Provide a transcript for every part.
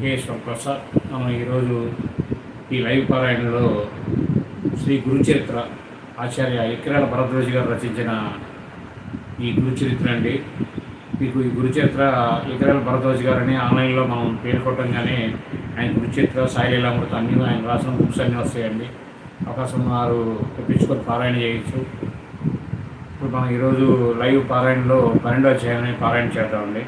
K Prasad. మనం ఈరోజు ఈ లైవ్ పారాయణలో శ్రీ గురుచరిత్ర ఆచార్య ఎక్కిరాల భరద్వాజ్ గారు రచించిన ఈ గురుచరిత్ర అండి. మీకు ఈ గురుచరిత్ర ఎకరాల భరద్వాజ్ గారని ఆన్లైన్లో మనం పేరు కానీ ఆయన గురుచరిత్ర సాయిలీలామృత అన్ని ఆయన రాసిన బుక్స్ అన్నీ వస్తాయండి. అవకాశం వారు తెప్పించుకొని పారాయణ చేయొచ్చు. ఇప్పుడు మనం ఈరోజు లైవ్ పారాయణలో పన్నెండో అధ్యాయాన్ని పారాయణ చేద్దామండి.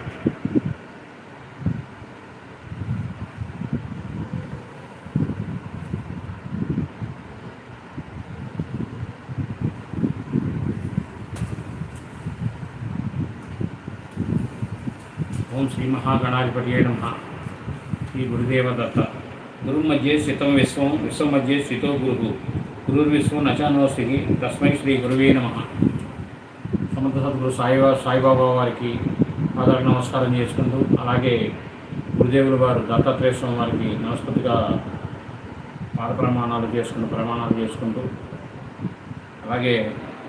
ఓం శ్రీ మహాగణాధిపతి నమ. శ్రీ గురుదేవ దత్త గురు మధ్య స్థితం విశ్వం విశ్వం మధ్య స్థితో గురు. గురుర్విశ్వం నచానోస్తి తస్మై శ్రీ గురువే నమ. సమర్థ సద్గురు సాయిబా సాయిబాబా వారికి ఆధార నమస్కారం చేసుకుంటూ అలాగే గురుదేవుల వారు దత్తాత్రేయ స్వామి వారికి నమస్కృతిగా పాద ప్రమాణాలు చేసుకుంటూ ప్రమాణాలు చేసుకుంటూ అలాగే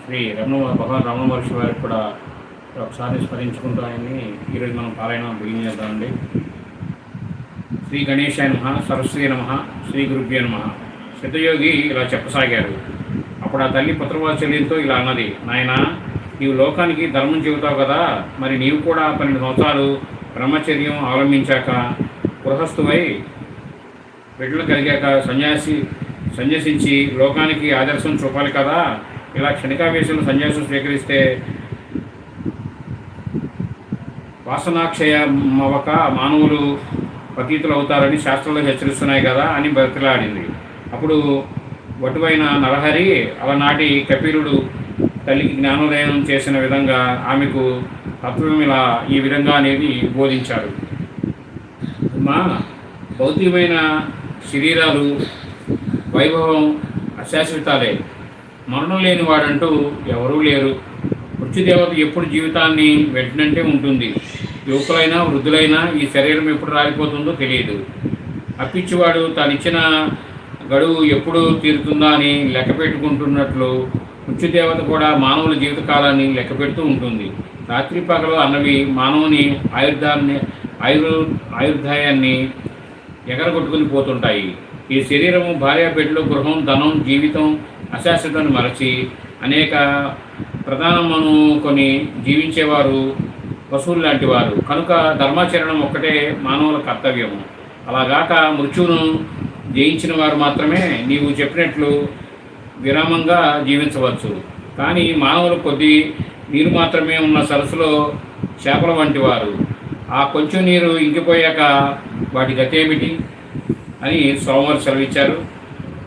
శ్రీ రమణ భగవాన్ రమణ మహర్షి వారికి కూడా ఒకసారి స్మరించుకుంటూ ఆయన్ని ఈరోజు మనం పారాయణ బిగిన్ చేద్దామండి. శ్రీ గణేశాయ నమ సరస్వతి నమ శ్రీ గురుభ్య నమ. సిద్ధయోగి ఇలా చెప్పసాగారు. అప్పుడు ఆ తల్లి పుత్రవాత్సల్యంతో ఇలా అన్నది నాయన నీవు లోకానికి ధర్మం చెబుతావు కదా మరి నీవు కూడా పన్నెండు సంవత్సరాలు బ్రహ్మచర్యం అవలంబించాక గృహస్థువై బిడ్డలు కలిగాక సన్యాసి సన్యసించి లోకానికి ఆదర్శం చూపాలి కదా. ఇలా క్షణికావేశంలో సన్యాసం స్వీకరిస్తే వాసనాక్షయ మవక మానవులు పతీతులు అవుతారని శాస్త్రంలో హెచ్చరిస్తున్నాయి కదా అని బతిలాడింది. అప్పుడు వటువైన నరహరి అలనాటి కపిలుడు తల్లికి జ్ఞానోదయం చేసిన విధంగా ఆమెకు తత్వం ఇలా ఈ విధంగా అనేది బోధించారు మా భౌతికమైన శరీరాలు వైభవం అశాశ్వతాలే. మరణం లేని వాడంటూ ఎవరూ లేరు. మృత్యుదేవత ఎప్పుడు జీవితాన్ని వెంటనంటే ఉంటుంది. యువకులైనా వృద్ధులైనా ఈ శరీరం ఎప్పుడు రాలిపోతుందో తెలియదు. అప్పిచ్చివాడు తానిచ్చిన గడువు ఎప్పుడు తీరుతుందా అని లెక్క పెట్టుకుంటున్నట్లు మృత్యుదేవత కూడా మానవుల జీవితకాలాన్ని లెక్క పెడుతూ ఉంటుంది. రాత్రి పగలు అన్నవి మానవుని ఆయుర్ధాన్ని ఆయుర్ ఆయుర్దాయాన్ని ఎగరగొట్టుకుని పోతుంటాయి. ఈ శరీరము భార్య బిడ్డలు గృహం ధనం జీవితం అశాశ్వతను మరచి అనేక ప్రధానమును కొని జీవించేవారు పశువులు లాంటి వారు. కనుక ధర్మాచరణం ఒక్కటే మానవుల కర్తవ్యము. అలాగాక మృత్యువును జయించిన వారు మాత్రమే నీవు చెప్పినట్లు విరామంగా జీవించవచ్చు. కానీ మానవులు కొద్ది నీరు మాత్రమే ఉన్న సరస్సులో చేపల వంటి వారు. ఆ కొంచెం నీరు ఇంకిపోయాక వాటి గతేమిటి అని సోమవారు సెలవిచ్చారు.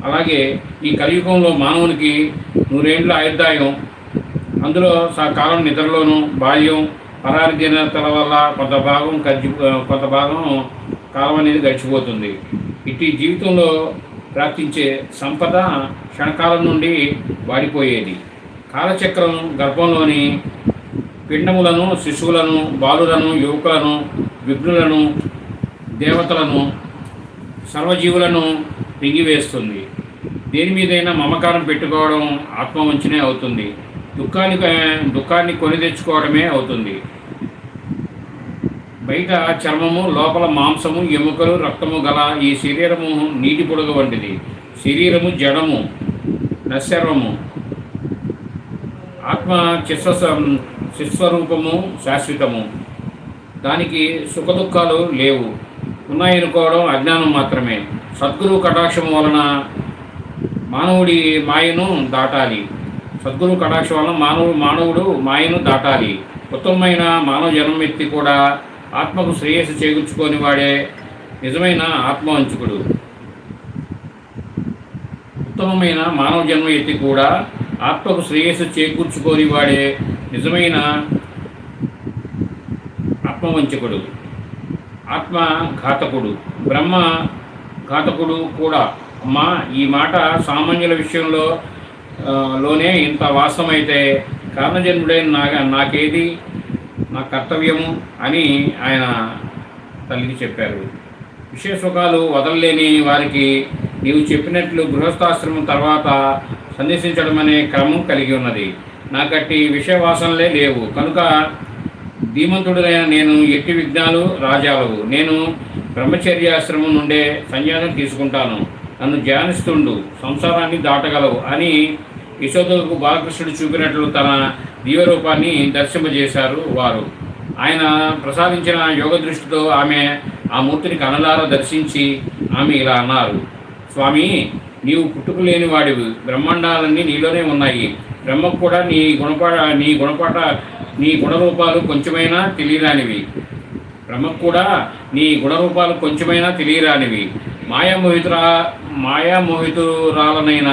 అలాగే ఈ కలియుగంలో మానవునికి నూరేండ్ల ఆయుర్దాయం. అందులో సా కాలం నిద్రలోనూ బాల్యం పరారి వల్ల కొంత భాగం గడిచి కొంత భాగం కాలం అనేది గడిచిపోతుంది. ఇట్టి జీవితంలో ప్రాప్తించే సంపద క్షణకాలం నుండి వాడిపోయేది. కాలచక్రం గర్భంలోని పిండములను శిశువులను బాలులను యువకులను విఘ్నులను దేవతలను సర్వజీవులను పింగివేస్తుంది. దేని మీదైనా మమకారం పెట్టుకోవడం ఆత్మవంచనే అవుతుంది. దుఃఖాన్ని దుఃఖాన్ని కొని తెచ్చుకోవడమే అవుతుంది. బయట చర్మము లోపల మాంసము ఎముకలు రక్తము గల ఈ శరీరము నీటి పొడుగు వంటిది. శరీరము జడము నశర్వము ఆత్మ చిస్వ శిస్వరూపము శాశ్వతము. దానికి సుఖదుఖాలు లేవు. ఉన్నాయనుకోవడం అజ్ఞానం మాత్రమే. సద్గురు కటాక్షం వలన మానవుడి మాయను దాటాలి. సద్గురు కటాక్ష వల్ల మానవుడు మానవుడు మాయను దాటాలి. ఉత్తమమైన మానవ జన్మ ఎత్తి కూడా ఆత్మకు శ్రేయస్సు చేకూర్చుకొని వాడే నిజమైన ఆత్మవంచుకుడు. ఉత్తమమైన మానవ జన్మ ఎత్తి కూడా ఆత్మకు శ్రేయస్సు చేకూర్చుకొని వాడే నిజమైన ఆత్మవంచకుడు. ఆత్మ ఘాతకుడు బ్రహ్మ ఘాతకుడు కూడా. అమ్మా ఈ మాట సామాన్యుల విషయంలో లోనే ఇంత వాస్తవమైతే కారణజన్ముడైన నా నాకేది? నా కర్తవ్యము అని ఆయన తల్లికి చెప్పారు. విషయ సుఖాలు వదలలేని వారికి నీవు చెప్పినట్లు గృహస్థాశ్రమం తర్వాత సందర్శించడం అనే క్రమం కలిగి ఉన్నది. నాకట్టి విషయవాసనలే లేవు. కనుక ధీమంతుడైన నేను ఎట్టి విఘ్నాలు రాజాలవు. నేను బ్రహ్మచర్యాశ్రమం నుండే సన్యాసం తీసుకుంటాను. నన్ను ధ్యానిస్తుండు సంసారాన్ని దాటగలవు అని యశోదకు బాలకృష్ణుడు చూపినట్లు తన దివ్యరూపాన్ని దర్శింపజేశారు వారు. ఆయన ప్రసాదించిన యోగ దృష్టితో ఆమె ఆ మూర్తిని కనలారా దర్శించి ఆమె ఇలా అన్నారు స్వామి నీవు పుట్టుకు లేని వాడివి. బ్రహ్మాండాలన్నీ నీలోనే ఉన్నాయి. బ్రహ్మకు కూడా నీ గుణపాట నీ గుణపాట నీ గుణరూపాలు కొంచెమైనా తెలియరానివి. బ్రహ్మకు కూడా నీ గుణరూపాలు కొంచెమైనా తెలియరానివి. మాయామోహితురా మాయామోహితురాలనైన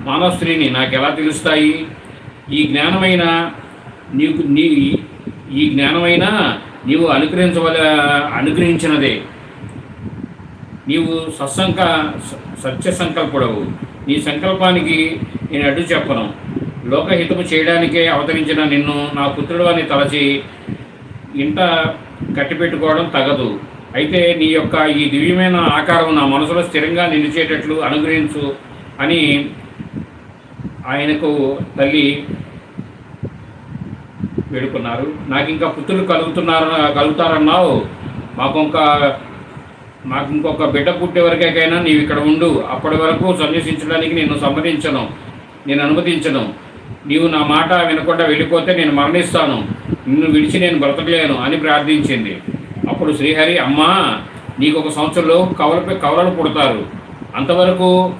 మానవశ్రీని నాకు ఎలా తెలుస్తాయి? ఈ జ్ఞానమైన నీకు నీ ఈ జ్ఞానమైన నీవు అనుగ్రహించవల అనుగ్రహించినదే. నీవు సత్సంక సత్య సంకల్పుడవు నీ సంకల్పానికి నేను అడ్డు చెప్పను. లోకహితము చేయడానికే అవతరించిన నిన్ను నా పుత్రుడు అని తలచి ఇంట కట్టిపెట్టుకోవడం తగదు. అయితే నీ యొక్క ఈ దివ్యమైన ఆకారం నా మనసులో స్థిరంగా నిలిచేటట్లు అనుగ్రహించు అని ఆయనకు తల్లి వేడుకున్నారు. నాకు ఇంకా పుత్రులు కలుగుతున్నారు కలుగుతారన్నావు. మాకు ఇంకా మాకు ఇంకొక బిడ్డ పుట్టే వరకేకైనా నీవు ఇక్కడ ఉండు. అప్పటి వరకు సందర్శించడానికి నేను సమ్మతించను నేను అనుమతించను. నీవు నా మాట వినకుండా వెళ్ళిపోతే నేను మరణిస్తాను. నిన్ను విడిచి నేను బ్రతకలేను అని ప్రార్థించింది. అప్పుడు శ్రీహరి అమ్మా నీకు ఒక సంవత్సరంలో కవలపై కవలలు పుడతారు. అంతవరకు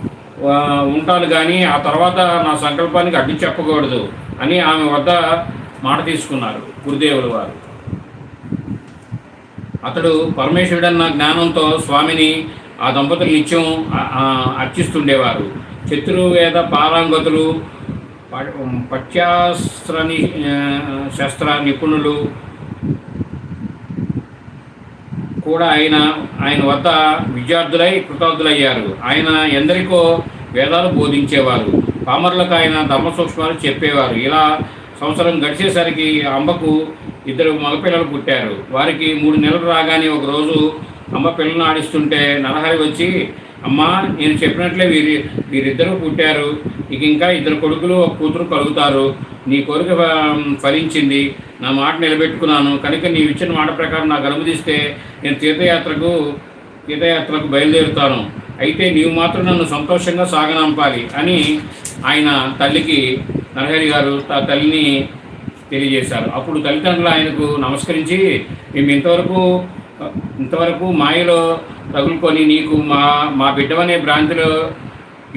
ఉంటాను కానీ ఆ తర్వాత నా సంకల్పానికి అడ్డు చెప్పకూడదు అని ఆమె వద్ద మాట తీసుకున్నారు గురుదేవులు వారు. అతడు పరమేశ్వరుడన్న జ్ఞానంతో స్వామిని ఆ దంపతులు నిత్యం అర్చిస్తుండేవారు. చతుర్వేద పారాంగతులు ప- పశ్చాస్త్ర శస్త్ర నిపుణులు కూడా ఆయన ఆయన వద్ద విద్యార్థులై కృతార్థులయ్యారు. ఆయన ఎందరికో వేదాలు బోధించేవారు. పామరులకు ఆయన ధర్మసూక్ష్మాలు చెప్పేవారు. ఇలా సంవత్సరం గడిచేసరికి అంబకు ఇద్దరు మగపిల్లలు పుట్టారు. వారికి మూడు నెలలు రాగానే ఒక రోజు అమ్మ పిల్లలను ఆడిస్తుంటే నరహరి వచ్చి అమ్మా నేను చెప్పినట్లే వీరి వీరిద్దరూ పుట్టారు. ఇక ఇంకా ఇద్దరు కొడుకులు ఒక కూతురు కలుగుతారు. నీ కోరిక ఫలించింది. నా మాట నిలబెట్టుకున్నాను. కనుక నీవు ఇచ్చిన మాట ప్రకారం నాకు అనుమతిస్తే నేను తీర్థయాత్రకు తీర్థయాత్రకు బయలుదేరుతాను. అయితే నీవు మాత్రం నన్ను సంతోషంగా సాగనంపాలి అని ఆయన తల్లికి నరహరి గారు త- తల్లిని తెలియజేశారు. అప్పుడు తల్లిదండ్రులు ఆయనకు నమస్కరించి మేము ఇంతవరకు ఇంతవరకు మాయలో తగులుకొని నీకు మా మా బిడ్డవనే భ్రాంతిలో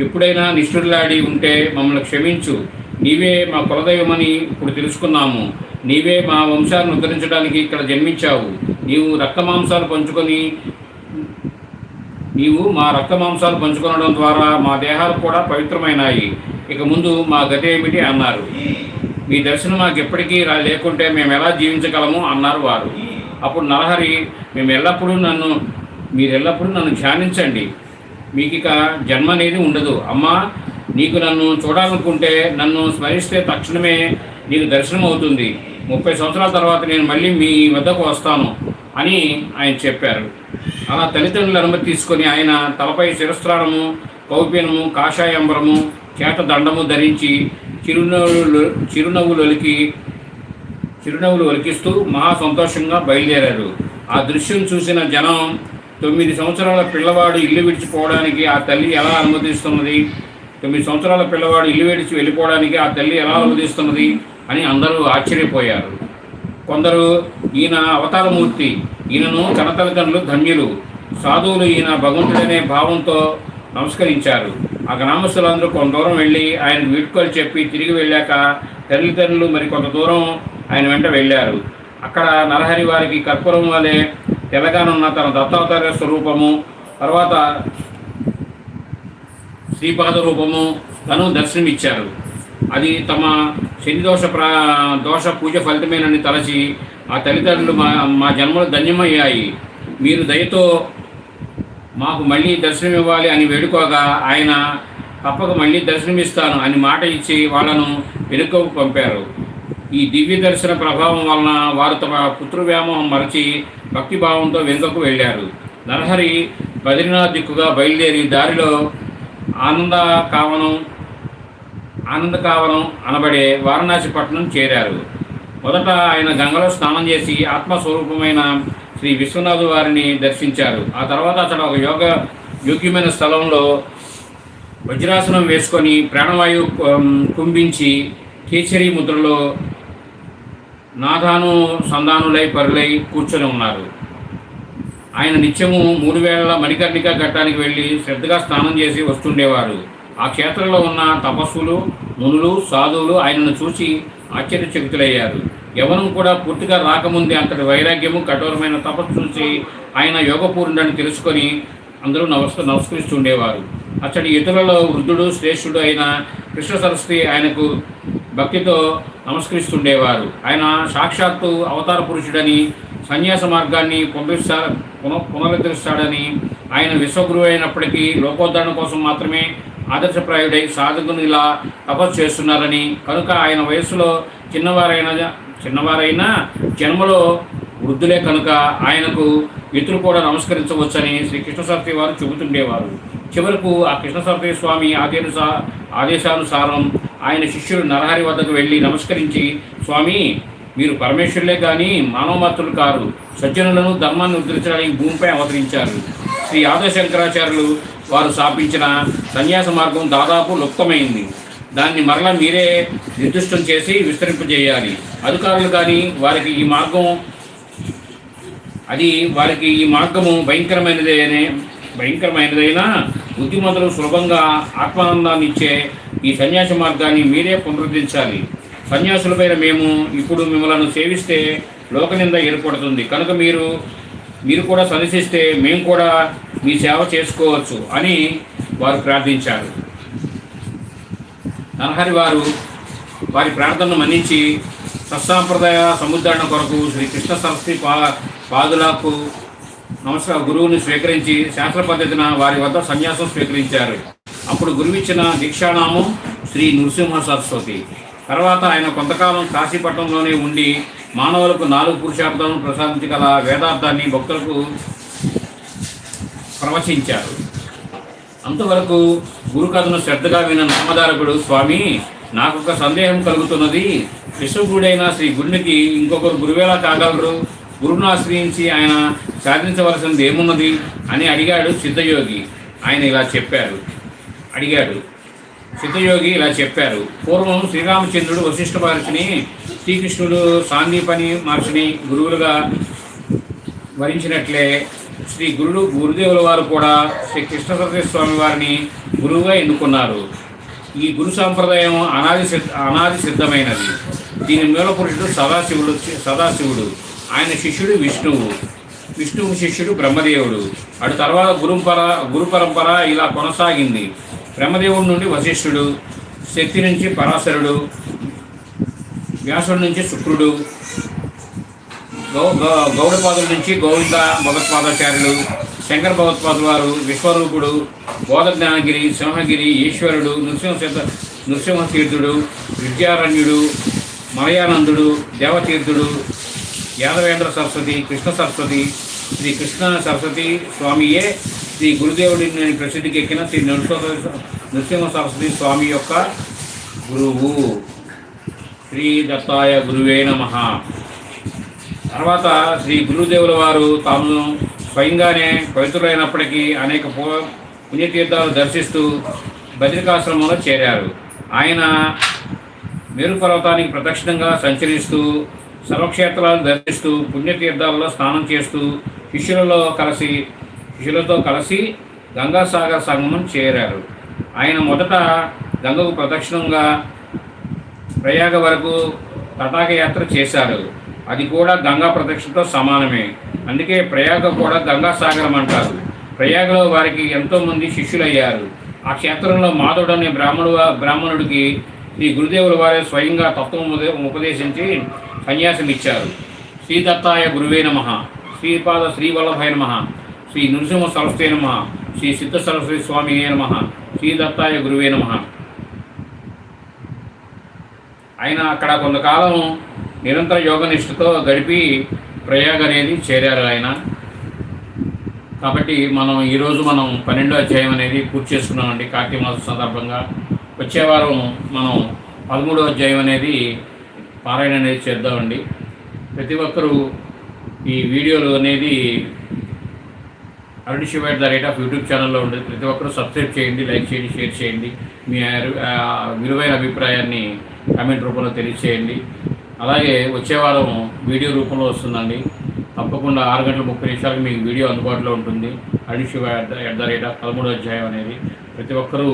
ఎప్పుడైనా నిష్ఠురులాడి ఉంటే మమ్మల్ని క్షమించు. నీవే మా కులదైవమని ఇప్పుడు తెలుసుకున్నాము. నీవే మా వంశాన్ని ఉద్ధరించడానికి ఇక్కడ జన్మించావు. నీవు రక్త మాంసాలు పంచుకొని నీవు మా రక్త మాంసాలు పంచుకొనడం ద్వారా మా దేహాలు కూడా పవిత్రమైనాయి. ఇక ముందు మా గతి ఏమిటి అన్నారు. మీ దర్శనం మాకు ఎప్పటికీ రా లేకుంటే మేము ఎలా జీవించగలము అన్నారు వారు. అప్పుడు నరహరి మేము ఎల్లప్పుడూ నన్ను మీరు ఎల్లప్పుడూ నన్ను ధ్యానించండి. మీకు ఇక జన్మ అనేది ఉండదు. అమ్మ నీకు నన్ను చూడాలనుకుంటే నన్ను స్మరిస్తే తక్షణమే నీకు దర్శనం అవుతుంది ముప్పై సంవత్సరాల తర్వాత నేను మళ్ళీ మీ వద్దకు వస్తాను అని ఆయన చెప్పారు. అలా తల్లిదండ్రుల అనుమతి తీసుకొని ఆయన తలపై శిరస్త్రాణము కౌపీనము కాషాయంబరము చేత దండము ధరించి చిరునవ్వులు చిరునవ్వులొలికి చిరునవ్వులు ఒలికిస్తూ మహా సంతోషంగా బయలుదేరారు. ఆ దృశ్యం చూసిన జనం తొమ్మిది సంవత్సరాల పిల్లవాడు ఇల్లు విడిచిపోవడానికి ఆ తల్లి ఎలా అనుమతిస్తున్నది? తొమ్మిది సంవత్సరాల పిల్లవాడు ఇల్లు విడిచి వెళ్ళిపోవడానికి ఆ తల్లి ఎలా అనుమతిస్తున్నది అని అందరూ ఆశ్చర్యపోయారు. కొందరు ఈయన అవతారమూర్తి ఈయనను కనతలకండ్లు ధన్యులు. సాధువులు ఈయన భగవంతుడనే భావంతో నమస్కరించారు. ఆ గ్రామస్తులందరూ కొంత దూరం వెళ్ళి ఆయన వీడ్కోలు చెప్పి తిరిగి వెళ్ళాక తల్లిదండ్రులు మరి కొంత దూరం ఆయన వెంట వెళ్ళారు. అక్కడ నరహరి వారికి కర్పూరం వలె తెల్లగానున్న తన దత్తావతార స్వరూపము తర్వాత శ్రీపాద రూపము తను దర్శనమిచ్చారు. అది తమ శని దోష ప్రా దోష పూజ ఫలితమేనని తలచి ఆ తల్లిదండ్రులు మా మా జన్మలు ధన్యమయ్యాయి. మీరు దయతో మాకు మళ్ళీ దర్శనం ఇవ్వాలి అని వేడుకోగా ఆయన తప్పక మళ్ళీ దర్శనమిస్తాను అని మాట ఇచ్చి వాళ్ళను వెనుకకు పంపారు. ఈ దివ్య దర్శన ప్రభావం వలన వారు తమ పుత్రవ్యామోహం మరచి భక్తిభావంతో వెనుకకు వెళ్ళారు. నరహరి బద్రీనాథ్ దిక్కుగా బయలుదేరి దారిలో ఆనంద కావనం ఆనంద కావనం అనబడే వారణాసి పట్టణం చేరారు. మొదట ఆయన గంగలో స్నానం చేసి ఆత్మస్వరూపమైన శ్రీ విశ్వనాథ్ వారిని దర్శించారు. ఆ తర్వాత అతడు ఒక యోగ యోగ్యమైన స్థలంలో వజ్రాసనం వేసుకొని ప్రాణవాయువు కుంభించి కేసరి ముద్రలో నాధాను సంధానులై పరులై కూర్చొని ఉన్నారు. ఆయన నిత్యము మూడు వేళల మణికర్ణిక ఘట్టానికి వెళ్ళి శ్రద్ధగా స్నానం చేసి వస్తుండేవారు. ఆ క్షేత్రంలో ఉన్న తపస్సులు మునులు సాధువులు ఆయనను చూసి ఆశ్చర్యచకితులయ్యారు. ఎవరూ కూడా పూర్తిగా రాకముందే అంతటి వైరాగ్యము కఠోరమైన తపస్సు చూసి ఆయన యోగపూర్ణుడని తెలుసుకొని అందరూ నమస్క నమస్కరిస్తుండేవారు. అతడి ఇతరులలో వృద్ధుడు శ్రేష్ఠుడు అయిన కృష్ణ సరస్వతి ఆయనకు భక్తితో నమస్కరిస్తుండేవారు. ఆయన సాక్షాత్తు అవతార పురుషుడని సన్యాస మార్గాన్ని పునరుస్తా పున పునరుద్ధరిస్తాడని ఆయన విశ్వగురువు అయినప్పటికీ లోకోద్ధరణ కోసం మాత్రమే ఆదర్శప్రాయుడై సాధకుని ఇలా తపస్సు చేస్తున్నారని కనుక ఆయన వయస్సులో చిన్నవారైన చిన్నవారైనా జన్మలో వృద్ధులే కనుక ఆయనకు ఇతరులు కూడా నమస్కరించవచ్చని శ్రీ కృష్ణసరస్వతి వారు చెబుతుండేవారు. చివరకు ఆ కృష్ణసరస్వతి స్వామి ఆదేశా ఆదేశానుసారం ఆయన శిష్యుడు నరహరి వద్దకు వెళ్ళి నమస్కరించి స్వామి మీరు పరమేశ్వరులే కానీ మానవమాత్రులు కారు. సజ్జనులను ధర్మాన్ని ఉద్ధరించడానికి భూమిపై అవతరించారు. శ్రీ ఆదశంకరాచార్యులు వారు స్థాపించిన సన్యాస మార్గం దాదాపు లుప్తమైంది. దాన్ని మరలా మీరే నిర్దిష్టం చేసి విస్తరింపజేయాలి. అధికారులు కానీ వారికి ఈ మార్గం అది వారికి ఈ మార్గము భయంకరమైనదేనే భయంకరమైనదైనా బుద్ధిమంతులు సులభంగా ఆత్మానందాన్ని ఇచ్చే ఈ సన్యాస మార్గాన్ని మీరే పునరుద్ధరించాలి. సన్యాసులపైన మేము ఇప్పుడు మిమ్మల్ని సేవిస్తే లోకనింద ఏర్పడుతుంది. కనుక మీరు మీరు కూడా సందర్శిస్తే మేము కూడా మీ సేవ చేసుకోవచ్చు అని వారు ప్రార్థించారు. నరహరి వారు వారి ప్రార్థనను మన్నించి సత్సాంప్రదాయ సముద్రణ కొరకు శ్రీ కృష్ణ సరస్వతి పా పాదులకు నమస్కార. గురువుని స్వీకరించి శాస్త్ర పద్ధతిన వారి వద్ద సన్యాసం స్వీకరించారు. అప్పుడు గురువిచ్చిన దీక్షానామం శ్రీ నృసింహ సరస్వతి. తర్వాత ఆయన కొంతకాలం కాశీపట్నంలోనే ఉండి మానవులకు నాలుగు పురుషార్థాలను ప్రసాదించగల వేదార్థాన్ని భక్తులకు ప్రవచించారు. అంతవరకు గురుకథను శ్రద్ధగా విన్న నామధారకుడు స్వామి నాకు ఒక సందేహం కలుగుతున్నది. విశ్వగుడైన శ్రీ గురునికి ఇంకొకరు గురువేలా కాగలరు? గురువును ఆశ్రయించి ఆయన సాధించవలసినది ఏమున్నది? అని అడిగాడు సిద్ధయోగి. ఆయన ఇలా చెప్పారు. అడిగాడు. సిద్ధయోగి ఇలా చెప్పారు. పూర్వం శ్రీరామచంద్రుడు వశిష్ఠ మహర్షిని శ్రీకృష్ణుడు సాందీపని మహర్షిని గురువులుగా వరించినట్లే శ్రీ గురుడు గురుదేవుల వారు కూడా శ్రీ కృష్ణ స్వామి వారిని గురువుగా ఎన్నుకున్నారు. ఈ గురు సాంప్రదాయం అనాది సిద్ధ అనాది సిద్ధమైనది. దీని మూల పురుషుడు సదాశివుడు సదాశివుడు. ఆయన శిష్యుడు విష్ణువు. విష్ణువు శిష్యుడు బ్రహ్మదేవుడు. అటు తర్వాత గురుపర గురు పరంపర ఇలా కొనసాగింది. బ్రహ్మదేవుడి నుండి వశిష్ఠుడు శక్తి నుంచి పరాశరుడు వ్యాసుడి నుంచి శుక్రుడు గౌ గౌడపాదుల నుంచి గోవింద భగవత్పాదాచార్యులు శంకర భగవత్పాదుల వారు విశ్వరూపుడు బోధ జ్ఞానగిరి సింహగిరి ఈశ్వరుడు నృసింహ నృసింహతీర్థుడు విద్యారణ్యుడు మలయానందుడు దేవతీర్థుడు యాదవేంద్ర సరస్వతి కృష్ణ సరస్వతి శ్రీ కృష్ణ సరస్వతి స్వామియే. శ్రీ గురుదేవుడి నేను ప్రసిద్ధికి ఎక్కిన శ్రీ నృసింహ నృసింహ సరస్వతి స్వామి యొక్క గురువు. శ్రీ దత్తాయ గురువే నమ. తర్వాత శ్రీ గురుదేవుల వారు తాము స్వయంగానే పవిత్రులైనప్పటికీ అనేక పూ పుణ్యతీర్థాలు దర్శిస్తూ బద్రికాశ్రమంలో చేరారు. ఆయన మేరు పర్వతానికి ప్రదక్షిణంగా సంచరిస్తూ సర్వక్షేత్రాలు దర్శిస్తూ పుణ్యతీర్థాలలో స్నానం చేస్తూ శిష్యులలో కలిసి శిష్యులతో కలిసి గంగాసాగర్ సంగమం చేరారు. ఆయన మొదట గంగకు ప్రదక్షిణంగా ప్రయాగ వరకు తటాక యాత్ర చేశారు. అది కూడా గంగా ప్రదక్షిణతో సమానమే. అందుకే ప్రయాగ కూడా గంగాసాగరం అంటారు. ప్రయాగలో వారికి ఎంతోమంది శిష్యులయ్యారు. ఆ క్షేత్రంలో మాధవుడు అనే బ్రాహ్మణు బ్రాహ్మణుడికి శ్రీ గురుదేవుల వారే స్వయంగా తత్వం ఉపదేశించి సన్యాసం ఇచ్చారు. శ్రీ దత్తాయ గురువే నమ. శ్రీపాద శ్రీవల్లభాయ నమ. శ్రీ నృసింహ సరస్వతే నమ. శ్రీ సిద్ధ సరస్వతి స్వామి నమ. శ్రీ దత్తాయ గురువే నమ. ఆయన అక్కడ కొంతకాలం నిరంతర యోగ నిష్ఠతో గడిపి ప్రయాగ అనేది చేరారు ఆయన. కాబట్టి మనం ఈరోజు మనం పన్నెండో అధ్యాయం అనేది పూర్తి చేసుకున్నామండి కార్తీక మాసం సందర్భంగా. వచ్చే వారం మనం పదమూడో అధ్యాయం అనేది పారాయణ అనేది చేద్దామండి. ప్రతి ఒక్కరూ ఈ వీడియోలు అనేది Arun Shiva the rate of YouTube ఛానల్లో ఉండేది. ప్రతి ఒక్కరూ సబ్స్క్రైబ్ చేయండి లైక్ చేయండి షేర్ చేయండి. మీ విలువైన అభిప్రాయాన్ని కామెంట్ రూపంలో తెలియచేయండి. అలాగే వచ్చే వారం వీడియో రూపంలో వస్తుందండి. తప్పకుండా ఆరు గంటల ముప్పై నిమిషాలకు మీకు వీడియో అందుబాటులో ఉంటుంది. Arun Shiva at the rate of పదమూడో అధ్యాయం అనేది. ప్రతి ఒక్కరూ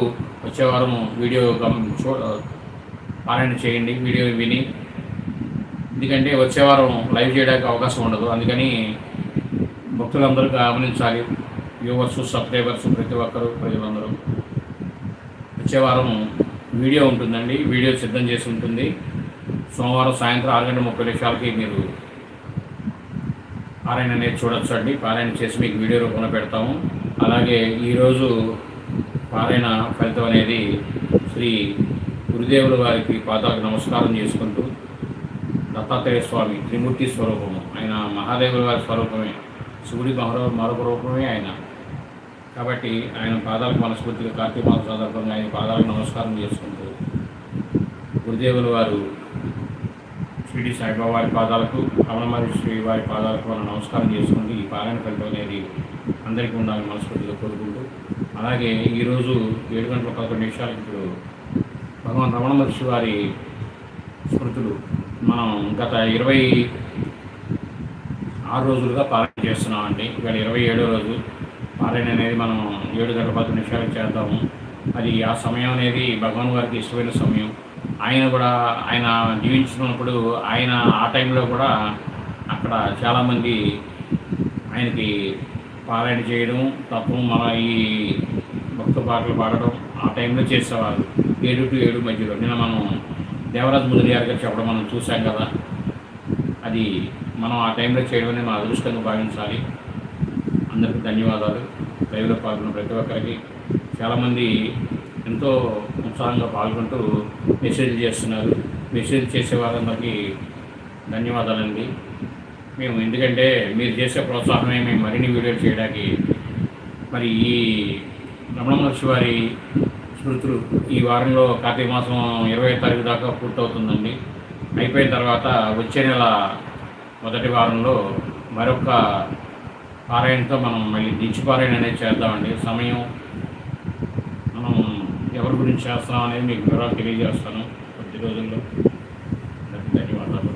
వచ్చే వారం వీడియో చూ పారాయణ చేయండి. వీడియో విని ఎందుకంటే వచ్చే వారం లైవ్ చేయడానికి అవకాశం ఉండదు. అందుకని భక్తులందరూ గమనించాలి. వ్యూవర్స్ సబ్స్క్రైబర్స్ ప్రతి ఒక్కరు ప్రజలందరూ. వచ్చే వారం వీడియో ఉంటుందండి. వీడియో సిద్ధం చేసి ఉంటుంది. సోమవారం సాయంత్రం ఆరు గంటల ముప్పై నిమిషాలకి మీరు పారాయణ అనేది చూడొచ్చు అండి. పారాయణ చేసి మీకు వీడియో రూపంలో పెడతాము. అలాగే ఈరోజు పారాయణ ఫలితం అనేది శ్రీ గురుదేవుల వారికి పాదాలకు నమస్కారం చేసుకుంటూ దత్తాత్రేయ స్వామి త్రిమూర్తి స్వరూపము. ఆయన మహాదేవుల వారి స్వరూపమే. శివుడి మరో మరొక రూపమే ఆయన. కాబట్టి ఆయన పాదాలకు మనస్ఫూర్తిగా కార్తీక మాస సందర్భంగా ఆయన పాదాలకు నమస్కారం చేసుకుంటూ గురుదేవుల వారు షిరిడి సాయిబాబా వారి పాదాలకు రమణమరి శ్రీ వారి పాదాలకు మనం నమస్కారం చేసుకుంటూ ఈ పారాయణ ఫలితం అనేది అందరికీ ఉండాలని మనస్ఫూర్తిగా కోరుకుంటూ అలాగే ఈరోజు ఏడు గంటల పదకొండు నిమిషాలకు ఇప్పుడు భగవాన్ రమణ మహర్షి వారి స్మృతులు మనం గత ఇరవై ఆరు రోజులుగా పారాయణ చేస్తున్నామండి. ఇవాళ ఇరవై ఏడో రోజు. పారాయణ అనేది మనం ఏడు గంటల పది నిమిషాలు చేద్దాము. అది ఆ సమయం అనేది భగవాన్ గారికి ఇష్టమైన సమయం. ఆయన కూడా ఆయన జీవించినప్పుడు ఆయన ఆ టైంలో కూడా అక్కడ చాలామంది ఆయనకి పారాయణ చేయడం తత్వం మన ఈ భక్త పాటలు పాడడం ఆ టైంలో చేసేవారు. ఏడు టు ఏడు మధ్యలో. నిన్న మనం దేవరాజ్ ముదిరియార్ గారు చెప్పడం మనం చూసాం కదా. అది మనం ఆ టైంలో చేయడం మా మన అదృష్టంగా భావించాలి. అందరికీ ధన్యవాదాలు. లైవ్లో పాల్గొన్న ప్రతి ఒక్కరికి. చాలామంది ఎంతో ఉత్సాహంగా పాల్గొంటూ మెసేజ్ చేస్తున్నారు. మెసేజ్ చేసే వారందరికీ ధన్యవాదాలండి. మేము ఎందుకంటే మీరు చేసే ప్రోత్సాహమే మేము మరిన్ని వీడియోలు చేయడానికి. మరి ఈ రమణ మహర్షి వారి స్మృతులు ఈ వారంలో కార్తీక మాసం ఇరవై తారీఖు దాకా పూర్తవుతుందండి. అయిపోయిన తర్వాత వచ్చే నెల మొదటి వారంలో మరొక పారాయణతో మనం మళ్ళీ దించి పారాయణ అనేది చేద్దామండి. సమయం మనం ఎవరి గురించి చేస్తున్నాం అనేది మీకు వివరాలు తెలియజేస్తాను. కొద్ది రోజుల్లో. ధన్యవాదాలు.